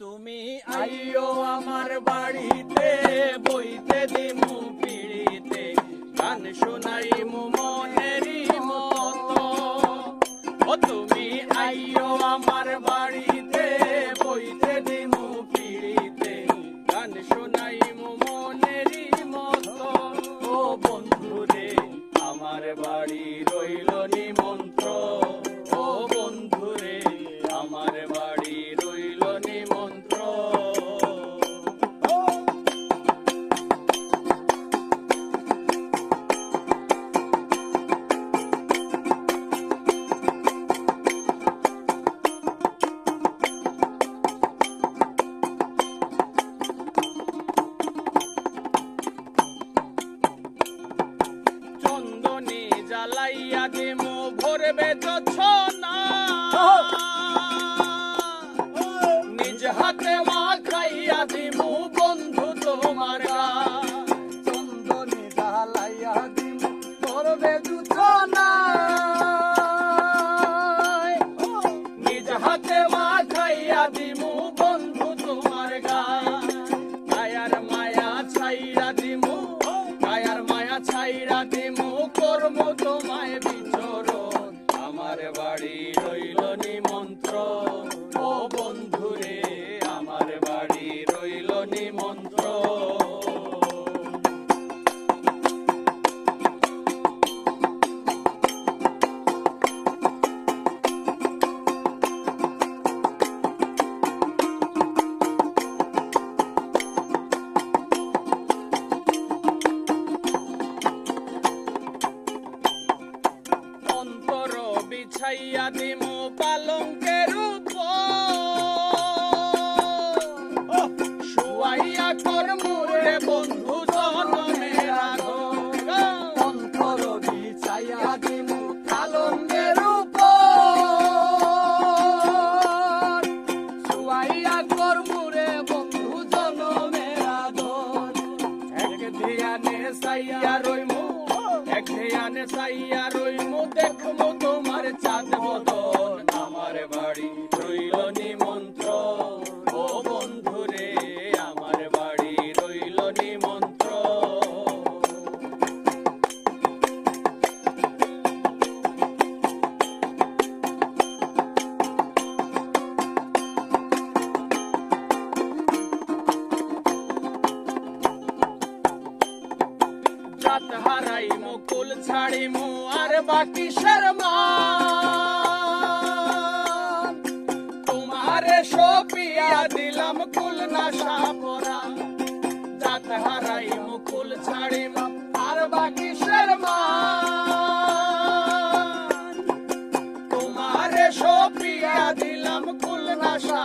তুমি আইও আমার বাড়িতে বইতে দিমু পিড়িতে। গান শোনাই মনেরই মতো। ও তুমি আইও আমার বাড়িতে বইতে দিমু পিড়িতে। গান শোনাই মনেরই মতো। ও বন্ধুরে আমার বাড়ি রইল নিমন্ত্র জ্বালাইয়া দেমো, ভরবে না নিজ হাতে মাখাইয়া দিমু, বন্ধু তোমার গান চন্দনে দিমু করবে দুছনা নিজ হাতে মাখাইয়া দিমু, বন্ধু তোমার কায়ার মায়া ছাইরা দিমু কায়ার মায়া ছাইরা দিমু তোমায় বিছাইয়া দিমু পালঙ্কের শুয়াইয়া কর্মুরে বন্ধু জনমের আগর অন্তর বিছাইয়া দিমু উপর। শুয়াইয়া করমুরে বন্ধু জনমের আদর। এক ধিয়ানে সাইয়া রইমু এক আনে সাইয়া রইমু দেখমু তোমার চাঁদ বদন হারাই মুকুল ছাড়ি মু, আর বাকি শর্মা। তোমারে সপিয়া দিলাম কুল নাশা পরা জাত হারাই মুকুল ছাড়ি মু, আর বাকি শর্মা। তোমারে সপিয়া দিলাম কুল নাশা